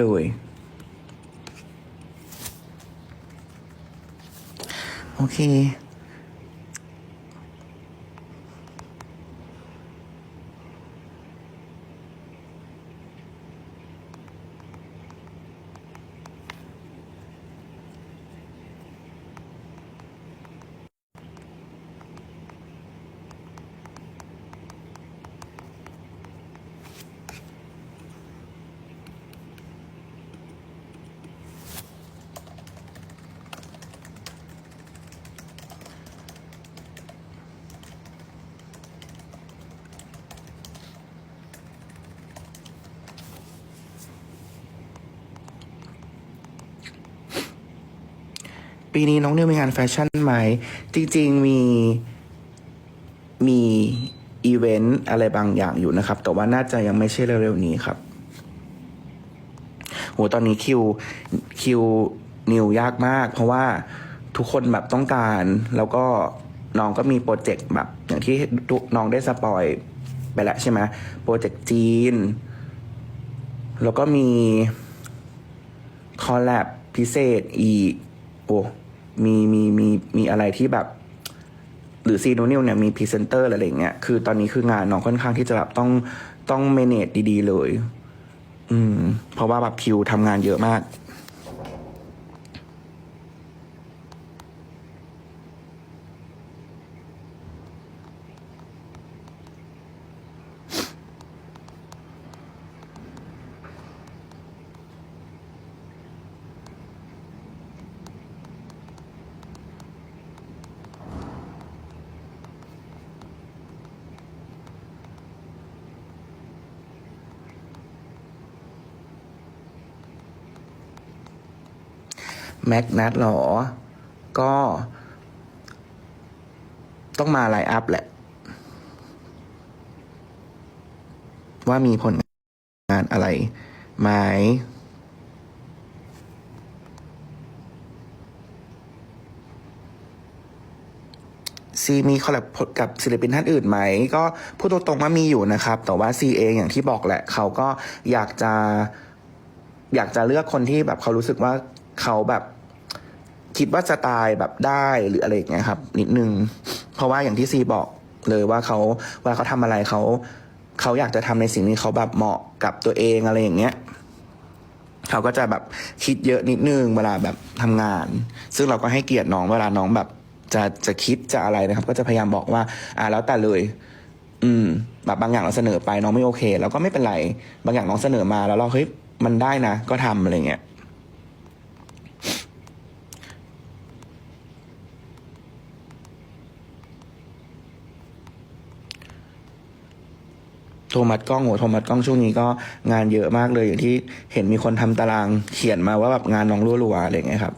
เลย โอเค ปีนี้น้องนิวมีงานแฟชั่นไหม จริง ๆ มีมีอีเวนต์อะไรบางอย่างอยู่นะครับ แต่ว่าน่าจะยังไม่ใช่เร็วๆนี้ครับโหตอนนี้คิวคิวนิวยากมาก เพราะว่าทุกคนแบบต้องการ แล้วก็น้องก็มีโปรเจกต์แบบ อย่างที่น้องได้สปอยไปแล้วใช่ไหมโปรเจกต์จีน แล้วก็มีคอลแลบพิเศษอีกโอ้ มีมีมีมีอะไรที่แบบ หรือซีโนนิวเนี่ยมีพรีเซนเตอร์อะไรอย่างเงี้ยคือตอนนี้คืองานน้องค่อนข้างที่จะแบบต้องต้องเมเนจดีๆเลย อืม เพราะว่าแบบคิวทำงานเยอะมาก แม็กนัทหรอ ก็ต้องมาไลน์อัพแหละ ว่ามีผลงานอะไรไหมซีมีคอลแลบกับศิลปินท่านอื่นไหม ก็พูดตรงๆว่ามีอยู่นะครับ แต่ว่าซีเองอย่างที่บอกแหละ เขาก็อยากจะ อยากจะเลือกคนที่แบบเขารู้สึกว่าเขาแบบ คิดว่าสไตล์แบบได้หรืออะไรอย่างเงี้ยครับ นิดนึง เพราะว่าอย่างที่ซีบอกเลยว่าเขาเวลาเขาทำอะไรเขาเขาอยากจะทำในสิ่งที่เขาแบบเหมาะกับตัวเองอะไรอย่างเงี้ยเขาก็จะแบบคิดเยอะนิดนึงเวลาแบบทำงาน ซึ่งเราก็ให้เกียรติน้องเวลาน้องแบบจะจะคิดจะอะไรนะครับ ก็จะพยายามบอกว่า อ่าแล้วแต่เลย อืม แบบบางอย่างเราเสนอไปน้องไม่โอเค แล้วก็ไม่เป็นไร บางอย่างน้องเสนอมาแล้วเราเฮ้ยมันได้นะ ก็ทำอะไรเงี้ย โทมัสกล้องโหโทมัสกล้องช่วงนี้ก็งานเยอะมากเลยอย่างที่เห็นมีคนทำตารางเขียนมาว่าแบบงานน้องรัวๆอะไรอย่างเงี้ยครับ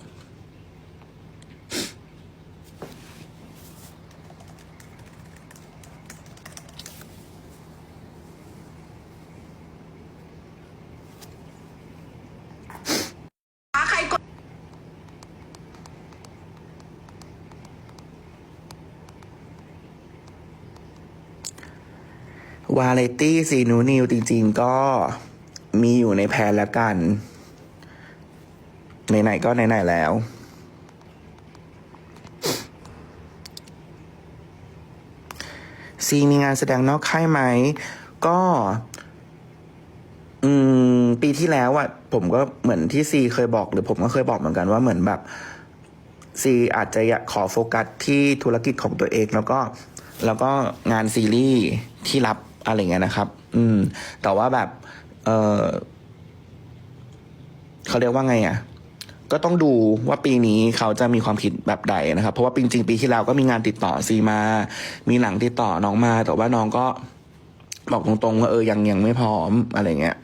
วาเลตี้ซีนูนิวจริง ๆ ก็มีอยู่ในแพลนละกัน ไหนๆก็ไหนๆแล้ว ซีมีงานแสดงนอกค่ายไหม ก็ อืม ปีที่แล้วอะผมก็เหมือนที่ซีเคยบอก หรือผมก็เคยบอกเหมือนกันว่าเหมือนแบบ ซีอาจจะอยากขอโฟกัสที่ธุรกิจของตัวเองแล้วก็ แล้วก็งานซีรีส์ที่รับ อะไรเงี้ยนะครับ อืม แต่ว่าแบบ เออเขาเรียกว่าไงอะ ก็ต้องดูว่าปีนี้เขาจะมีความคิดแบบใดนะครับ เพราะว่าจริงๆปีที่แล้วก็มีงานติดต่อซีมา มีหนังติดต่อน้องมา แต่ว่าน้องก็บอกตรงๆว่าเออยังยังไม่พร้อมอะไรเงี้ย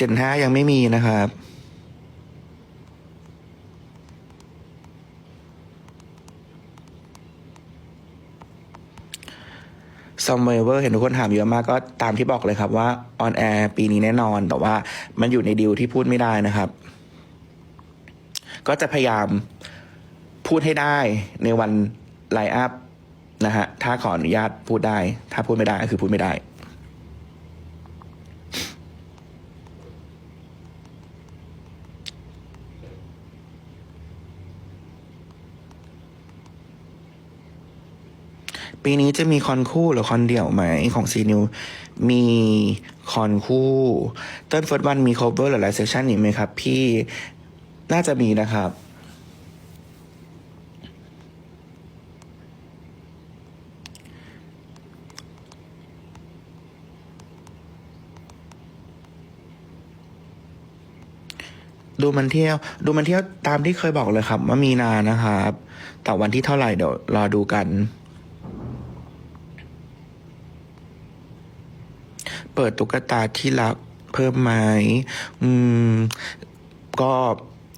เจนห้ายังไม่มีนะครับ ซอมเวเวอร์เห็นทุกคนถามเยอะมากก็ตามที่บอกเลยครับว่าออนแอร์ปีนี้แน่นอน แต่ว่ามันอยู่ในดีลที่พูดไม่ได้นะครับ ก็จะพยายามพูดให้ได้ในวันไลน์อัพนะฮะ ถ้าขออนุญาตพูดได้ ถ้าพูดไม่ได้ก็คือพูดไม่ได้ ปีนี้จะมีคอนคู่หรือคอนเดี่ยวไหมของซีนิวมีคอนคู่เต้นเฟิร์สวันมี cover หรือไลฟ์เซสชันอีกไหมครับ พี่น่าจะมีนะครับดูมันเที่ยว ดูมันเที่ยวตามที่เคยบอกเลยครับ ว่ามีนานะครับ แต่วันที่เท่าไหร่เดี๋ยวรอดูกัน เปิดตุ๊กตาที่รักเพิ่มไหมอืม ก็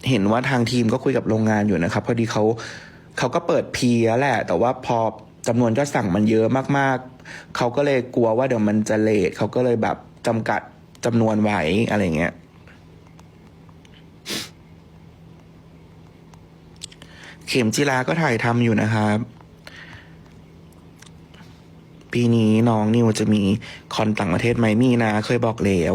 เห็นว่าทางทีมก็คุยกับโรงงานอยู่นะครับ พอดีเขาเขาก็เปิดพีแล้วแหละ แต่ว่าพอจำนวนก็สั่งมันเยอะมากๆ เขาก็เลยกลัวว่าเดี๋ยวมันจะเลทเขาก็เลยแบบจำกัดจำนวนไว้อะไรเงี้ยเข็มจิราก็ถ่ายทำอยู่นะครับ ปีนี้น้องนิวจะมีคอนต่างประเทศไหมมีนะ เคยบอกแล้ว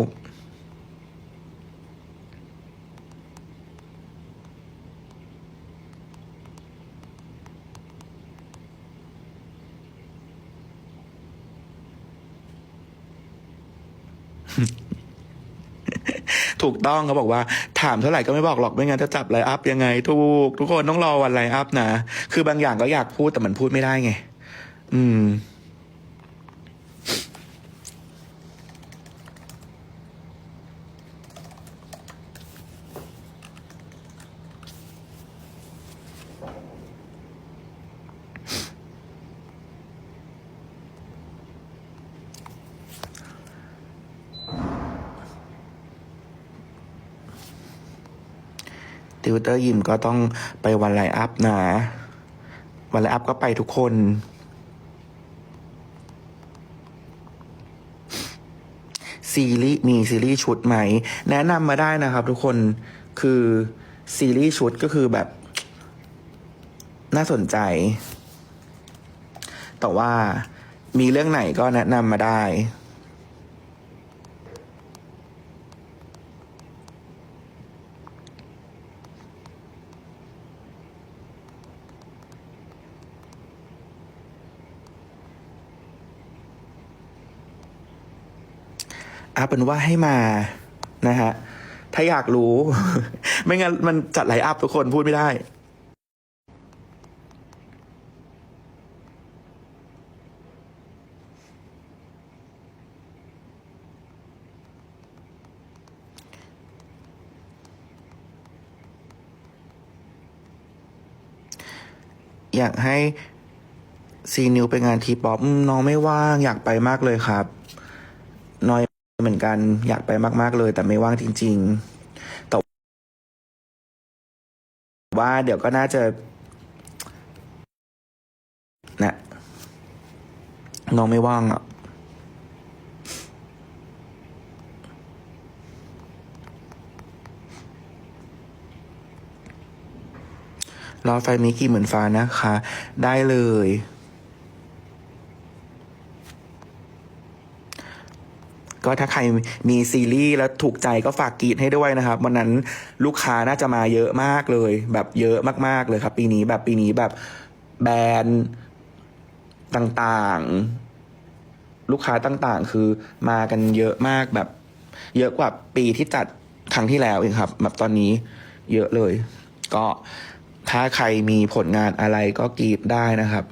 ถูกต้องเขาบอกว่าถามเท่าไหร่ก็ไม่บอกหรอกไม่งั้นจะจับไลน์อัพยังไง ถูก ทุกคนต้องรอวันไลน์อัพนะ คือบางอย่างก็อยากพูดแต่มันพูดไม่ได้ไง อืม ติวเตอร์ยิมก็ต้องไปวันไลอัพนะ วันไลอัพก็ไปทุกคนซีรีส์มีซีรีส์ชุดไหม แนะนำมาได้นะครับทุกคนคือซีรีส์ชุดก็คือแบบ น่าสนใจ แต่ว่ามีเรื่องไหนก็แนะนำมาได้ เอาเป็นว่าให้มานะฮะถ้าอยากรู้ ไม่งั้นมันจัดไลฟ์อัพทุกคนพูดไม่ได้อยากให้ซีนิวไปงานทีป๊อปน้องไม่ว่างอยากไปมากเลยครับน้อย เหมือนกันอยากไปมาก ๆ เลย แต่ไม่ว่างจริง ๆ แต่ว่าเดี๋ยวก็น่าจะนะน้องไม่ว่างอะรอไฟมิกี่เหมือนฟ้านะคะ ได้เลย ก็ถ้าใครมีซีรีส์แล้วถูกใจก็ฝากกรีดให้ด้วยนะครับวันนั้นลูกค้าน่าจะมาเยอะมากเลย แบบเยอะมากๆเลยครับ ปีนี้แบบปีนี้แบบแบรนด์ต่างๆ ลูกค้าต่างๆ คือมากันเยอะมากแบบ เยอะกว่าปีที่จัดครั้งที่แล้วเองครับ แบบตอนนี้เยอะเลย ก็ถ้าใครมีผลงานอะไรก็กรีดได้นะครับ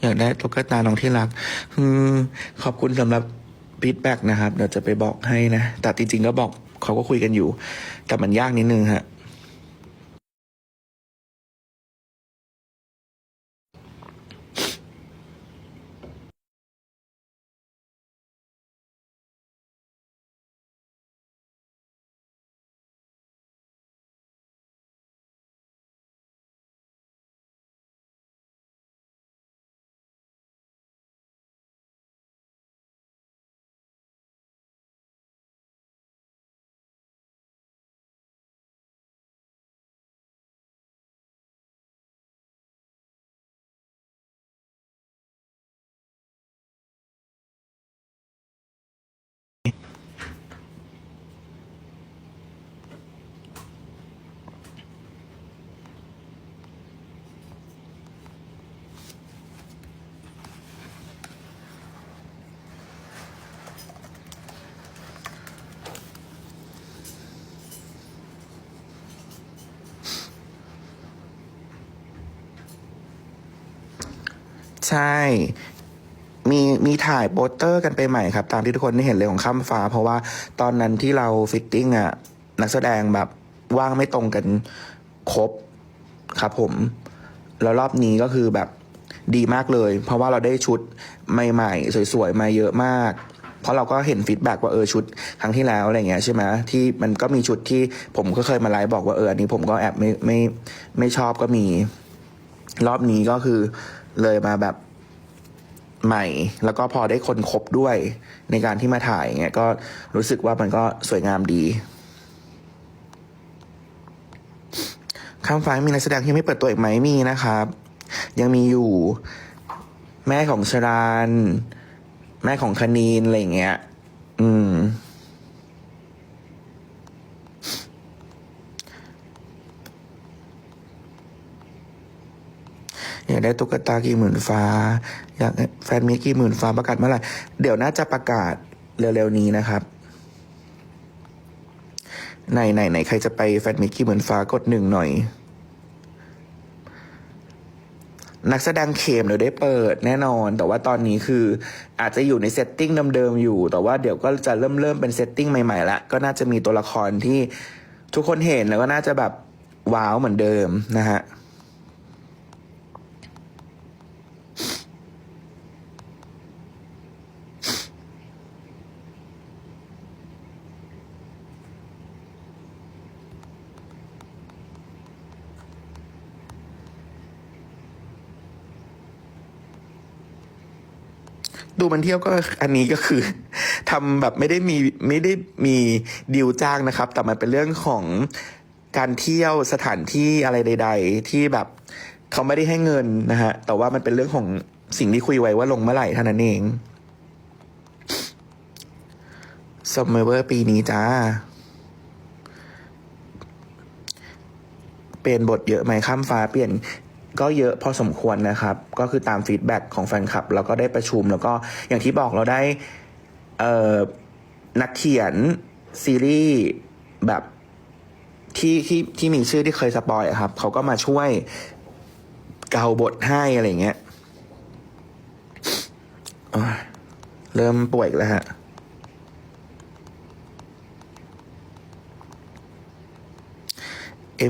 อยากได้ตุ๊กตาน้องที่รักอืมขอบคุณสำหรับฟีดแบ็กนะครับเดี๋ยวจะไปบอกให้นะ แต่จริงๆก็บอกเขาก็คุยกันอยู่ แต่มันยากนิดนึงฮะ ใช่ มีมีถ่ายโปสเตอร์กันไปใหม่ครับ ตามที่ทุกคนได้เห็นเลยของข้ามฟ้า เพราะว่าตอนนั้นที่เราฟิตติ้งอะนักแสดงแบบว่างไม่ตรงกันครบครับผม แล้วรอบนี้ก็คือแบบดีมากเลย เพราะว่าเราได้ชุดใหม่ๆ สวยๆ มาเยอะมาก เพราะเราก็เห็นฟีดแบ็กว่าเออชุดครั้งที่แล้วอะไรเงี้ยใช่ไหมที่มันก็มีชุดที่ผมก็เคยมาไลฟ์บอกว่าเอออันนี้ผมก็แอบไม่ไม่ไม่ชอบก็มี รอบนี้ก็คือ เลยมาแบบใหม่ แล้วก็พอได้คนครบด้วยในการที่มาถ่ายเงี้ยก็รู้สึกว่ามันก็สวยงามดีข้ามฟ้ามีนักแสดงที่ไม่เปิดตัวอีกไหมมีนะครับ ยังมีอยู่ แม่ของชราน แม่ของคณีนอะไรเงี้ย อืม อยากได้ตุ๊กตากี่หมื่นฟ้า อยากแฟนมีกี่หมื่นฟ้าประกาศเมื่อไหร่ เดี๋ยวน่าจะประกาศเร็วๆนี้นะครับไหนไหนไหนใครจะไปแฟนมีกี่หมื่นฟ้ากดหนึ่งหน่อย นักแสดงเข็มเดี๋ยวได้เปิดแน่นอน แต่ว่าตอนนี้คืออาจจะอยู่ในเซตติ้งเดิมๆอยู่ แต่ว่าเดี๋ยวก็จะเริ่มเริ่มเป็นเซตติ้งใหม่ๆละก็น่าจะมีตัวละครที่ทุกคนเห็นแล้วก็น่าจะแบบว้าวเหมือนเดิมนะฮะ ดูมันเที่ยวก็อันนี้ก็คือทำแบบไม่ได้มีไม่ได้มีดีลจ้างนะครับ แต่มันเป็นเรื่องของการเที่ยวสถานที่อะไรใด ๆ ที่แบบเขาไม่ได้ให้เงินนะฮะแต่ว่ามันเป็นเรื่องของสิ่งที่คุยไว้ว่าลงเมื่อไหร่เท่านั้นเองสมเมอร์ปีนี้จ้า เปลี่ยนบทเยอะไหมข้ามฟ้าเปลี่ยน ก็เยอะพอสมควรนะครับ ก็คือตามฟีดแบ็กของแฟนคลับแล้วก็ได้ประชุม แล้วก็อย่างที่บอกเราได้นักเขียนซีรีส์แบบที่ที่ที่มีชื่อที่เคยสปอยอะครับ เขาก็มาช่วยเกาบทให้อะไรเงี้ยเริ่มป่วยแล้วฮะ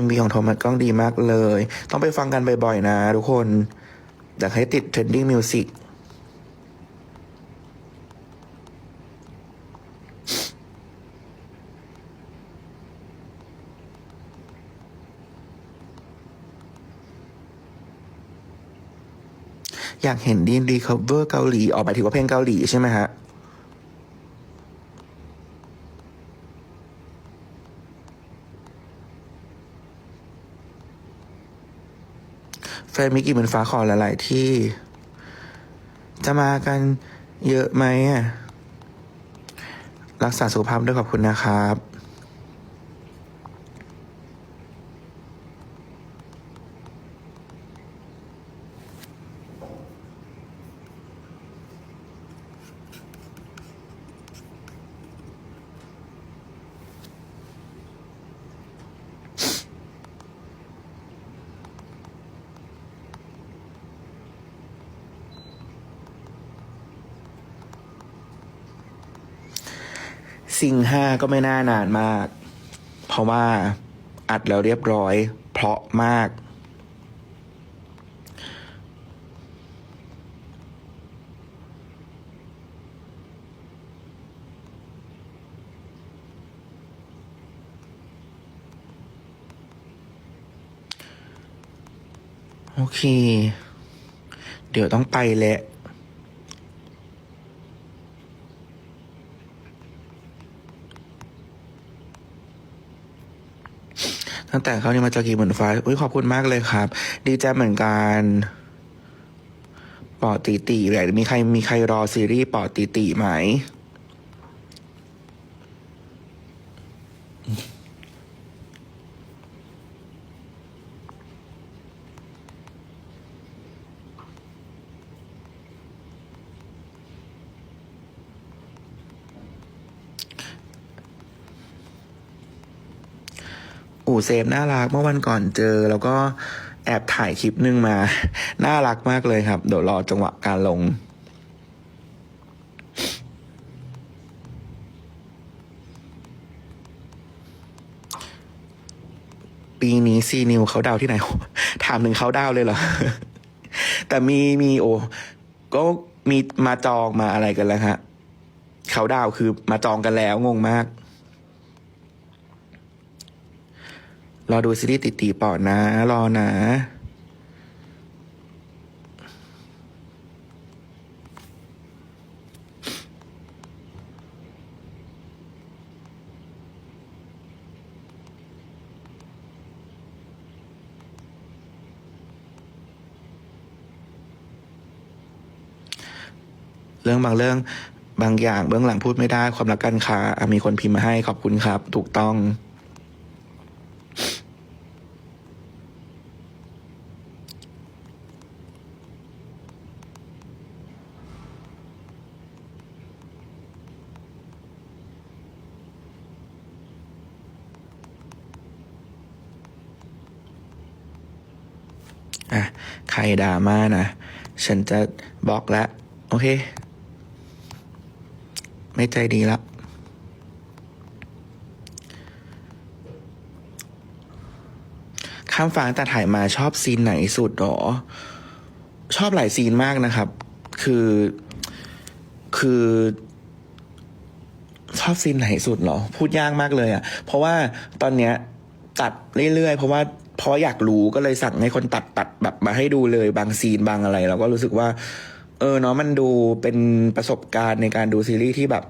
MV ของโทมัสกล้องดีมากเลย ต้องไปฟังกันบ่อยๆนะทุกคน อยากให้ติด trending music อยากเห็นดีนรีคอเวอร์เกาหลี ออกหมายถึงว่าเพลงเกาหลีใช่ไหมฮะ นมิกกี้เหมือนฟ้าขอหลาย ๆ ที่ จะมากันเยอะไหมอะรักษาสุขภาพด้วยขอบคุณนะครับ ซิง ห้าก็ไม่น่านานมาก เพราะว่าอัดแล้วเรียบร้อย เพราะมาก โอเค เดี๋ยวต้องไปแหละ ตั้งแต่เขาเนี่ยมาจากกี่หมื่นฟ้าอุ้ยขอบคุณมากเลยครับ ดีใจเหมือนกันปอตีตีอยามีใครมีใครรอซีรีส์ปอตีตีไหม อู่เซฟน่ารักเมื่อวันก่อนเจอ แล้วก็แอบถ่ายคลิปหนึงมา น่ารักมากเลยครับ เดี๋ยวรอจังหวะการลงปีนี้ซีนิวเขาดาวที่ไหน ถามถึงเขาดาวเลยเหรอ แต่มีมีโอก็มีมาจองมาอะไรกันแล้วฮะเขาดาวคือมาจองกันแล้วงงมาก รอดูซีรีส์ติดตีปอดนะ รอนะ เรื่องบางเรื่องบางอย่างเบื้องหลังพูดไม่ได้ความรักกันค้าอะมีคนพิมพ์มาให้ขอบคุณครับ ถูกต้อง อะ ใครด่ามานะ ฉันจะบล็อกแล้ว โอเค ไม่ใจดีแล้วข้ามฟ้าแต่ถ่ายมาชอบซีนไหนสุดหรอ ชอบหลายซีนมากนะครับ คือ คือ ชอบซีนไหนสุดหรอ พูดยากมากเลยอะ่ะ เพราะว่าตอนเนี้ยตัดเรื่อยๆ เพราะว่า พราะอยากรู้ก็เลยสั่งให้คนตัดตัดแบบมาให้ดูเลยบางซีนบางอะไรแล้วก็รู้สึกว่า เออเนาะมันดูเป็นประสบการณ์ในการดูซีรีส์ที่แบบ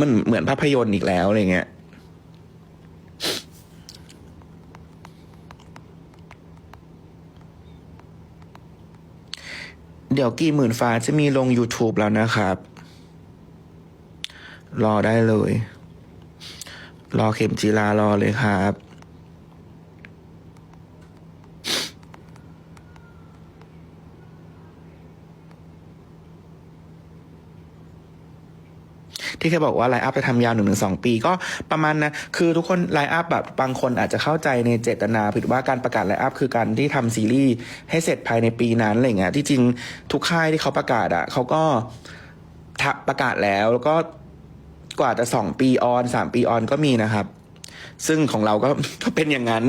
มันเหมือนภาพยนตร์อีกแล้วอะไรเงี้ยเดี๋ยวกี่หมื่นฟ้าจะมีลง YouTube แล้วนะครับ รอได้เลย รอเข็มจีรารอเลยครับ ที่เคยบอกว่าไลน์อัพจะทำยาวหนึ่งถึงสองปีก็ประมาณนะคือทุกคนไลน์อัพแบบบางคนอาจจะเข้าใจในเจตนาผิดว่าการประกาศไลน์อัพคือการที่ทำซีรีส์ให้เสร็จภายในปีนั้นอะไรเงี้ยที่จริงทุกค่ายที่เขาประกาศอะเขาก็ประกาศแล้วแล้วก็กว่าจะสองปีออนสามปีออนก็มีนะครับ ซึ่งของเราก็ก็เป็นอย่างนั้น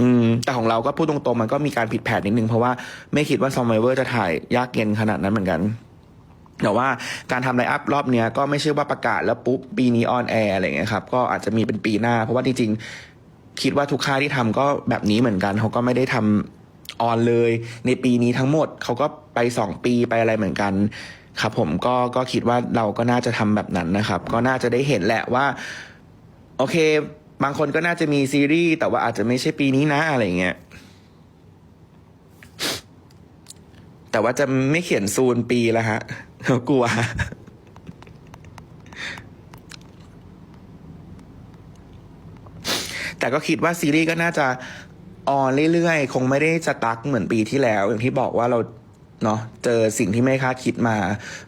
อืม แต่ของเราก็พูดตรงๆมันก็มีการผิดแผนนิดนึงเพราะว่าไม่คิดว่าซอมไวเวอร์จะถ่ายยากเย็นขนาดนั้นเหมือนกัน แต่ว่าการทำไลน์อัพรอบเนี้ยก็ไม่ใช่ว่าประกาศแล้วปุ๊บปีนี้ออนแอร์อะไรเงี้ยครับก็อาจจะมีเป็นปีหน้า เพราะว่าจริงๆ คิดว่าทุกค่ายที่ทำก็แบบนี้เหมือนกันเขาก็ไม่ได้ทำออนเลย ในปีนี้ทั้งหมดเขาก็ไปสองปีไปอะไรเหมือนกันครับผมก็ก็คิดว่าเราก็น่าจะทำแบบนั้นนะครับ ก็น่าจะได้เห็นแหละว่า โอเค บางคนก็น่าจะมีซีรีส์แต่ว่าอาจจะไม่ใช่ปีนี้นะอะไรเงี้ยแต่ว่าจะไม่เขียนซูนปีแล้วฮะ กลัวแต่ก็คิดว่าซีรีส์ก็น่าจะออนเรื่อยๆ คงไม่ได้สตั๊กเหมือนปีที่แล้ว อย่างที่บอกว่าเราเนาะเจอสิ่งที่ไม่คาดคิดมา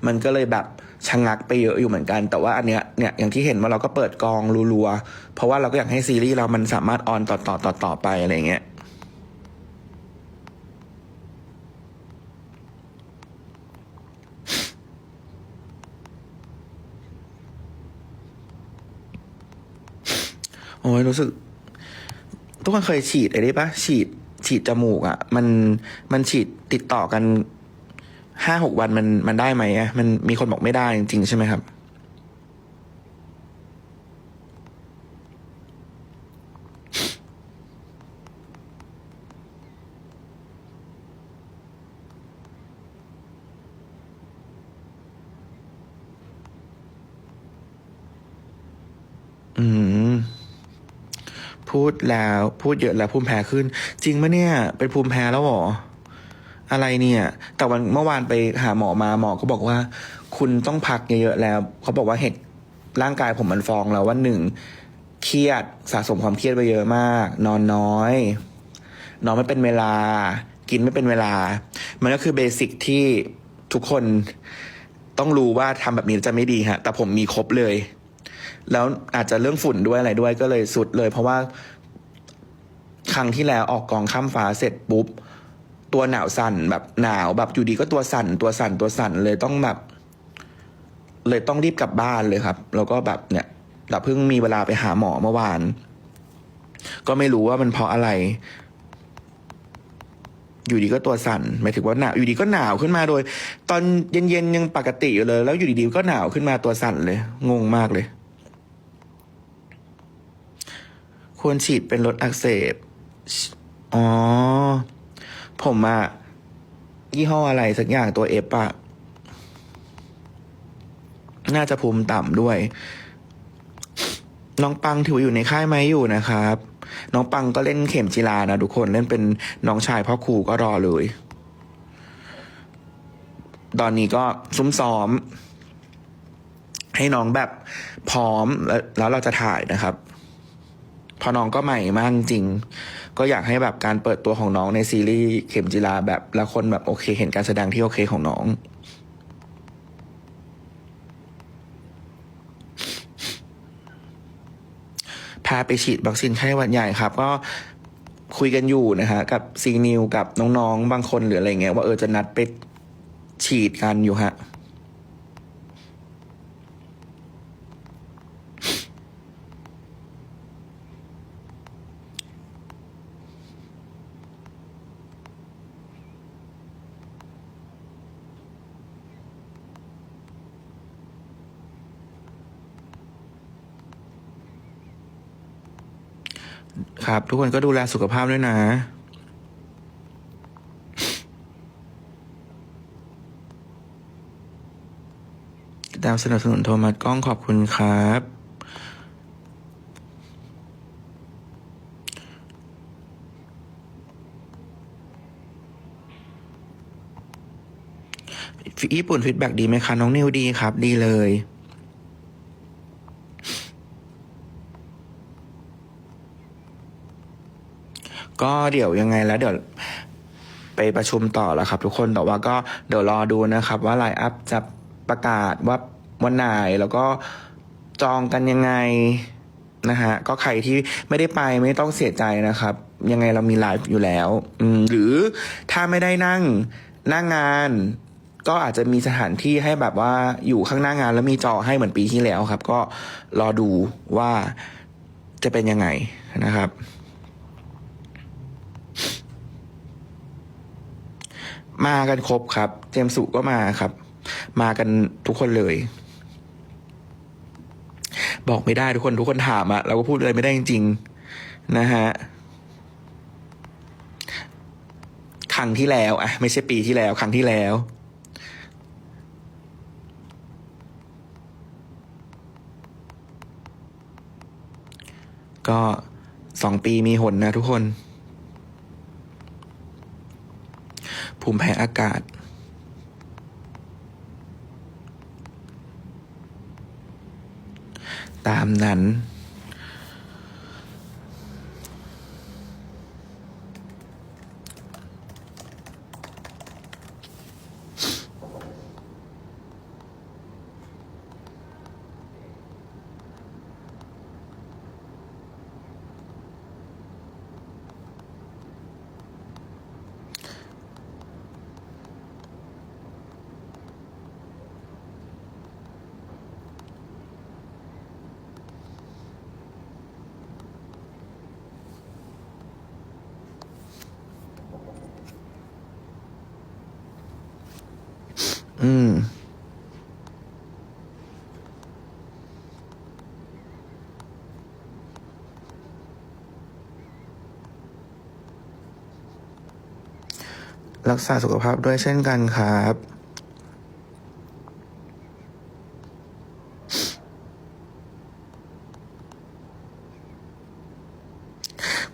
มันก็เลยแบบชะงักไปเยอะอยู่เหมือนกัน แต่ว่าอันเนี้ยเนี่ยอย่างที่เห็นว่าเราก็เปิดกองรัวๆเพราะว่าเราก็อยากให้ซีรีส์เรามันสามารถออนต่อต่อต่อต่อไปอะไรเงี้ย โอ้ ยรู้สึก ทุกคนเคยฉีดไอ้นี่ปะฉีด ฉีดจมูกอะ่ะ มันมันฉีดติดต่อกันห้าหกวันมันมันได้ไหมอะมันมีคนบอกไม่ได้จริงๆใช่ไหมครับ แล้วพูดเยอะแล้วภูมิแพ้ขึ้น จริงปะเนี่ย เป็นภูมิแพ้แล้วหรอ อะไรเนี่ย แต่วันเมื่อวานไปหาหมอมาหมอก็บอกว่า คุณต้องพักเยอะๆแล้ว เขาบอกว่าเหตุร่างกายผมมันฟองแล้วว่าหนึ่งเครียดสะสมความเครียดไปเยอะมาก นอนน้อย นอนไม่เป็นเวลา กินไม่เป็นเวลา มันก็คือเบสิกที่ทุกคนต้องรู้ว่าทำแบบนี้จะไม่ดีฮะ แต่ผมมีครบเลย แล้วอาจจะเรื่องฝุ่นด้วยอะไรด้วยก็เลยสุดเลย เพราะว่า ครั้งที่แล้วออกกองข้ามฟ้าเสร็จปุ๊บ ตัวหนาวสั่นแบบหนาวแบบอยู่ดีก็ตัวสั่นตัวสั่นตัวสั่นเลยต้องแบบ เลยต้องรีบกลับบ้านเลยครับ แล้วก็แบบเนี่ยแต่เพิ่งมีเวลาไปหาหมอเมื่อวาน ก็ไม่รู้ว่ามันเพราะอะไร อยู่ดีก็ตัวสั่นหมายถึงว่าหนาวอยู่ดีก็หนาวขึ้นมาโดย ตอนเย็นๆยังปกติอยู่เลย แล้วอยู่ดีๆก็หนาวขึ้นมาตัวสั่นเลย งงมากเลยควรฉีดเป็นลดอักเสบ อ๋อ ผมอะยี่ห้ออะไรสักอย่างตัวเอฟอะน่าจะภูมิต่ำด้วย น้องปังถืออยู่ในค่ายไหมอยู่นะครับ น้องปังก็เล่นเข็มจีลานะทุกคนเล่นเป็นน้องชายพ่อครูก็รอเลย ตอนนี้ก็ซุ้มซ้อม ให้น้องแบบพร้อมแล้วเราจะถ่ายนะครับ พอน้องก็ใหม่มากจริง ก็อยากให้แบบการเปิดตัวของน้องในซีรีส์เข็มจีลาแบบล้วคนแบบโอเค เห็นการแสดงที่โอเคของน้องพาไปฉีดวัคซีนไข้หวัดใหญ่ครับ ก็คุยกันอยู่นะฮะกับซีนิวกับน้องๆ บางคนหรืออะไรเงี้ยว่าเออจะนัดไปฉีดกันอยู่ฮะ ครับ ทุกคนก็ดูแลสุขภาพด้วยนะ ดามสนับสนุนโทมัสกล้องขอบคุณครับ ญี่ปุ่นฟีดแบ็ดีไหมคะ น้องนิวดีครับ ดีเลย ก็เดี๋ยวยังไงแล้วเดี๋ยวไปประชุมต่อแล้วครับ ทุกคนแต่ว่าก็เดี๋ยวรอดูนะครับ ว่าไลน์อัพจะประกาศว่าวันไหนแล้วก็จองกันยังไงนะฮะก็ใครที่ไม่ได้ไปไม่ต้องเสียใจนะครับ ยังไงเรามีไลฟ์อยู่แล้วอืมหรือถ้าไม่ได้นั่งหน้างงาน ก็อาจจะมีสถานที่ให้แบบว่าอยู่ข้างหน้างานแล้วมีจอให้เหมือนปีที่แล้วครับ ก็รอดูว่าจะเป็นยังไงนะครับ มากันครบครับ เจมสุก็มาครับ มากันทุกคนเลย บอกไม่ได้ทุกคนทุกคนถามอะเราก็พูดเลยไม่ได้จริง ๆ นะฮะครั้งที่แล้วอะไม่ใช่ปีที่แล้ว ครั้งที่แล้วก็สองปีมีหนนะทุกคน ภูมิแพ้อากาศ ตามนั้น อืม รักษาสุขภาพด้วยเช่นกันครับ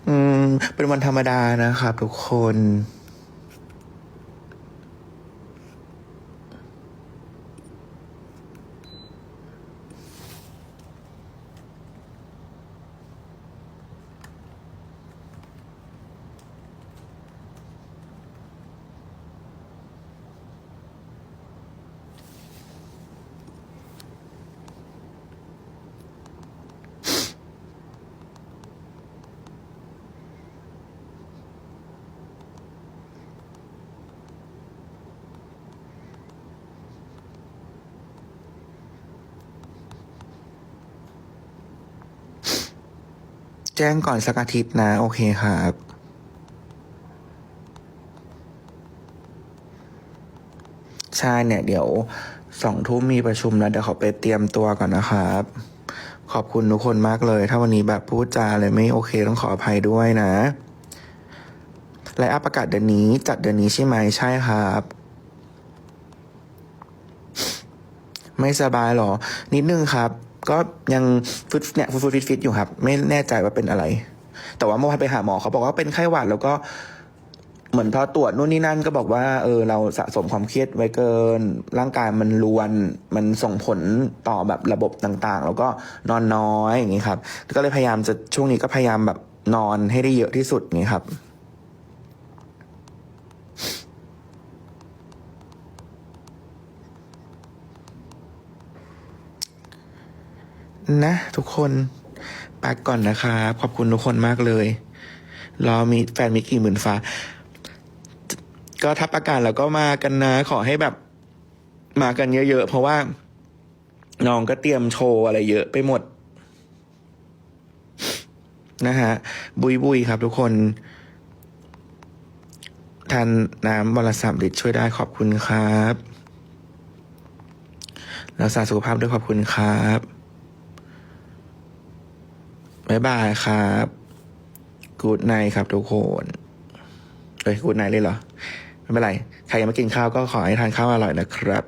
อืม เป็นวันธรรมดานะครับทุกคน แจ้งก่อนสักอาทิตย์นะ โอเคครับใช่เนี่ย เดี๋ยวสองทุ่มมีประชุมแล้วเดี๋ยวเขาไปเตรียมตัวก่อนนะครับ ขอบคุณทุกคนมากเลย ถ้าวันนี้แบบพูดจาอะไรไม่โอเคต้องขออภัยด้วยนะแลอัปประกาศเดือนนี้จัดเดือนนี้ใช่ไหมใช่ครับ ไม่สบายหรอ นิดนึงครับ ก็ยังฟิตเนี่ยฟิตฟิตฟิตอยู่ครับ ไม่แน่ใจว่าเป็นอะไร แต่ว่าเมื่อวานไปหาหมอเขาบอกว่าเป็นไข้หวัดแล้วก็เหมือนพอตรวจนู่นนี่นั่นก็บอกว่าเออเราสะสมความเครียดไว้เกิน ร่างกายมันรวน มันส่งผลต่อแบบระบบต่างๆ แล้วก็นอนน้อยอย่างนี้ครับ ก็เลยพยายามจะช่วงนี้ก็พยายามแบบนอนให้ได้เยอะที่สุดอย่างนี้ครับ นะทุกคนไปก่อนนะครับขอบคุณทุกคนมากเลยรอมีแฟนมิกกี่หมื่นฟ้า ก็ถ้าประกาศแล้วก็มากันนะ ขอให้แบบมากันเยอะๆ เพราะว่าน้องก็เตรียมโชว์อะไรเยอะไปหมด นะฮะ บุยบุยครับทุกคนทานน้ำวันละสามลิตรช่วยได้ขอบคุณครับ รักษาสุขภาพด้วยขอบคุณครับ บ๊ายบายครับกูดไนครับทุกคนเอ้ยกูดไนเลยเหรอ ไม่เป็นไร ใครยังไม่กินข้าวก็ขอให้ทานข้าวอร่อยนะครับ